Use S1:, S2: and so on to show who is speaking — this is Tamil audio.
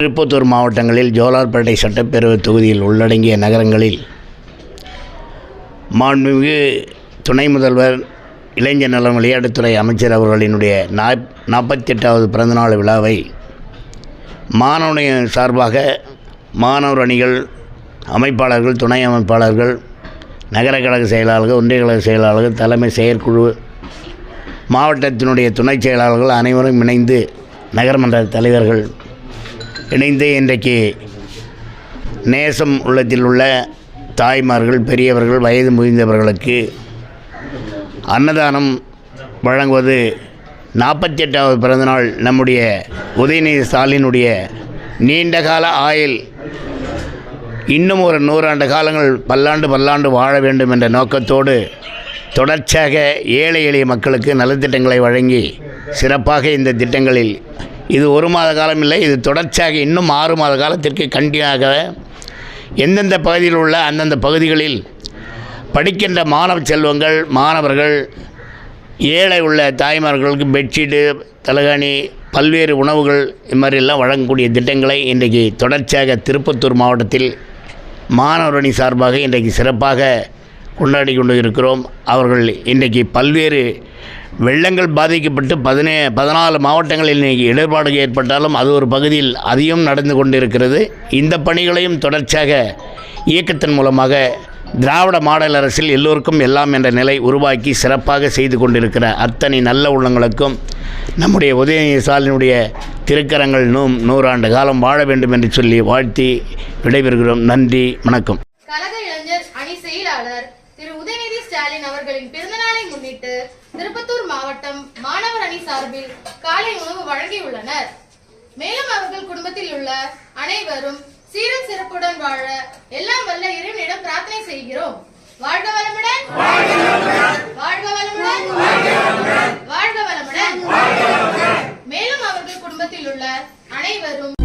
S1: திருப்பத்தூர் மாவட்டங்களில் ஜோலார்பேட்டை சட்டப்பேரவை தொகுதியில் உள்ளடங்கிய நகரங்களில் மாண்புமிகு துணை முதல்வர் இளைஞர் நலம் விளையாட்டுத்துறை அமைச்சர் அவர்களினுடைய நாப் நாற்பத்தெட்டாவது பிறந்தநாள் விழாவை மாணவனிய சார்பாக மாணவர் அணிகள் அமைப்பாளர்கள் துணை அமைப்பாளர்கள் நகர கழக செயலாளர்கள் ஒன்றிய கழக செயலாளர்கள் தலைமை செயற்குழு மாவட்டத்தினுடைய துணைச் செயலாளர்கள் அனைவரும் இணைந்து நகர்மன்ற தலைவர்கள் இணைந்து இன்றைக்கு நேசம் உள்ளத்தில் உள்ள தாய்மார்கள் பெரியவர்கள் வயது முடிந்தவர்களுக்கு அன்னதானம் வழங்குவது நாற்பத்தி எட்டாவது பிறந்தநாள். நம்முடைய உதயநிதி ஸ்டாலினுடைய நீண்டகால ஆயில் இன்னும் ஒரு நூறாண்டு காலங்கள் பல்லாண்டு பல்லாண்டு வாழ வேண்டும் என்ற நோக்கத்தோடு தொடர்ச்சியாக ஏழை எளிய மக்களுக்கு நலத்திட்டங்களை வழங்கி சிறப்பாக இந்த திட்டங்களில் இது ஒரு மாத காலம் இல்லை இது தொடர்ச்சியாக இன்னும் ஆறு மாத காலத்திற்கு கண்டியாக எந்தெந்த பகுதியில் உள்ள அந்தந்த பகுதிகளில் படிக்கின்ற மாணவ செல்வங்கள் மாணவர்கள் ஏழை உள்ள தாய்மார்களுக்கு பெட்ஷீட்டு தலகாணி பல்வேறு உணவுகள் இது மாதிரிலாம் வழங்கக்கூடிய திட்டங்களை இன்றைக்கு தொடர்ச்சியாக திருப்பத்தூர் மாவட்டத்தில் மாணவரணி சார்பாக இன்றைக்கு சிறப்பாக கொண்டாடி கொண்டு இருக்கிறோம். அவர்கள் இன்றைக்கு பல்வேறு வெள்ளங்கள் பாதிக்கப்பட்டு பதினே பதினாலு மாவட்டங்களில் இன்றைக்கி இடர்பாடு ஏற்பட்டாலும் அது ஒரு பகுதியில் அதிகம் நடந்து கொண்டிருக்கிறது. இந்த பணிகளையும் தொடர்ச்சியாக இயக்கத்தின் மூலமாக திராவிட மாடல் அரசில் எல்லோருக்கும் எல்லாம் என்ற நிலை உருவாக்கி சிறப்பாக செய்து கொண்டிருக்கிற அத்தனை நல்ல உள்ளங்களுக்கும் நம்முடைய உதயநிதி ஸ்டாலினுடைய திருக்கரங்கள் நூ நூறாண்டு காலம் வாழ வேண்டும் என்று சொல்லி வாழ்த்தி விடைபெறுகிறோம். நன்றி வணக்கம்.
S2: கழக இளைஞர் அணி செயலாளர் திரு உதயநிதி ஸ்டாலின் அவர்களின் பிறந்தநாளை முன்னிட்டு திருப்பத்தூர் மாவட்டம் மாணவர் அணி சார்பில் காலை உணவு வழங்கியுள்ளனர். மேலும் அவர்கள் குடும்பத்தில் உள்ள அனைவரும் சீரன் சிறப்புடன் வாழ எல்லாம் வல்ல இறைவனிடம் பிரார்த்தனை செய்கிறோம். வாழ்க வளமுடன். வாழ்க வளமுடன். வாழ்க வளமுடன். மேலும் அவர்கள் குடும்பத்தில் உள்ள அனைவரும்